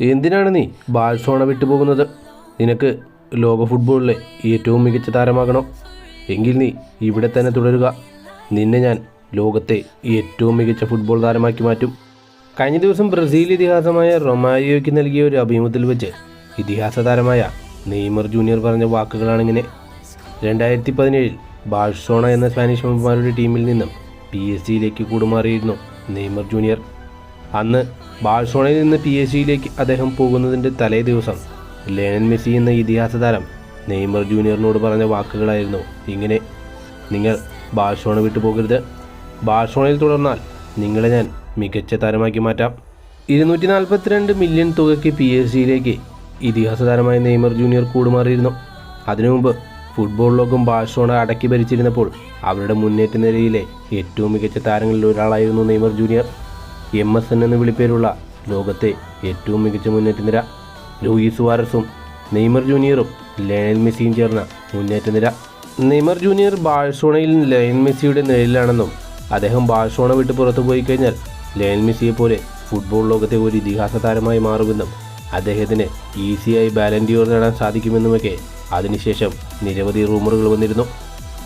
എന്തിനാണ് നീ ബാഴ്സോണ വിട്ടുപോകുന്നത് നിനക്ക് ലോക ഫുട്ബോളിലെ ഏറ്റവും മികച്ച താരമാകണം? എങ്കിൽ നീ ഇവിടെ തന്നെ തുടരുക. നിന്നെ ഞാൻ ലോകത്തെ ഏറ്റവും മികച്ച ഫുട്ബോൾ താരമാക്കി മാറ്റും. കഴിഞ്ഞ ദിവസം ബ്രസീൽ ഇതിഹാസമായ റൊമാരിയോയ്ക്ക് നൽകിയ ഒരു അഭിമുഖത്തിൽ വെച്ച് ഇതിഹാസ താരമായ നെയ്മർ ജൂനിയർ പറഞ്ഞ വാക്കുകളാണിങ്ങനെ. രണ്ടായിരത്തി പതിനേഴിൽ ബാഴ്സോണ എന്ന സ്പാനിഷ് മെമ്പർമാരുടെ ടീമിൽ നിന്നും പി എസ് സിയിലേക്ക് കൂടുമാറിയിരുന്നു നെയ്മർ ജൂനിയർ. അന്ന് ബാഴ്സോണയിൽ നിന്ന് പി എസ് സിയിലേക്ക് അദ്ദേഹം പോകുന്നതിന്റെ തലേ ദിവസം ലേണൻ മെസ്സി എന്ന ഇതിഹാസ താരം നെയ്മർ ജൂനിയറിനോട് പറഞ്ഞ വാക്കുകളായിരുന്നു ഇങ്ങനെ നിങ്ങൾ ബാഴ്സോണ വിട്ടു പോകരുത്. ബാഴ്സോണയിൽ തുടർന്നാൽ നിങ്ങളെ ഞാൻ മികച്ച താരമാക്കി മാറ്റാം. ഇരുന്നൂറ്റി നാൽപ്പത്തിരണ്ട് മില്യൺ തുകയ്ക്ക് പി എസ് സിയിലേക്ക് ഇതിഹാസ താരമായ നെയ്മർ ജൂനിയർ കൂടുമാറിയിരുന്നു. അതിനു മുമ്പ് ഫുട്ബോൾ ലോകം ബാഴ്സോണ അടക്കി ഭരിച്ചിരുന്നപ്പോൾ അവരുടെ മുന്നേറ്റ നിരയിലെ ഏറ്റവും മികച്ച താരങ്ങളിൽ ഒരാളായിരുന്നു Neymar junior. M S N എന്ന വിളിപ്പേരുള്ള ലോകത്തെ ഏറ്റവും മികച്ച മുന്നേറ്റ നിര ലൂയിസ് വാരസും നെയ്മർ ജൂനിയറും ലയണൽ മെസ്സിയും ചേർന്ന മുന്നേറ്റ നിര. നെയ്മർ ജൂനിയർ ബാഴ്സോണയിൽ ലയൺ മെസ്സിയുടെ നിഴലിലാണെന്നും അദ്ദേഹം ബാഴ്സോണ വിട്ട് പുറത്തു പോയി കഴിഞ്ഞാൽ ലയൺ മെസ്സിയെ പോലെ ഫുട്ബോൾ ലോകത്തെ ഒരു ഇതിഹാസ താരമായി മാറുമെന്നും അദ്ദേഹത്തിന് ഈസിയായി ബാലൻഡിയോർ നേടാൻ സാധിക്കുമെന്നുമൊക്കെ അതിനുശേഷം നിരവധി റൂമറുകൾ വന്നിരുന്നു.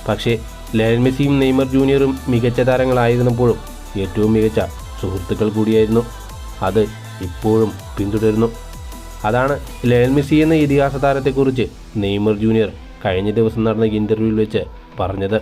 പക്ഷേ ലയൺ മെസ്സിയും നെയ്മർ ജൂനിയറും മികച്ച താരങ്ങളായിരുന്നപ്പോഴും ഏറ്റവും മികച്ച സുഹൃത്തുക്കൾ കൂടിയായിരുന്നു. അത് ഇപ്പോഴും പിന്തുടരുന്നു. അതാണ് ലയൽ മെസ്സി എന്ന ഇതിഹാസ താരത്തെക്കുറിച്ച് നെയ്മർ ജൂനിയർ കഴിഞ്ഞ ദിവസം നടന്ന ഇന്റർവ്യൂവിൽ വെച്ച് പറഞ്ഞത്.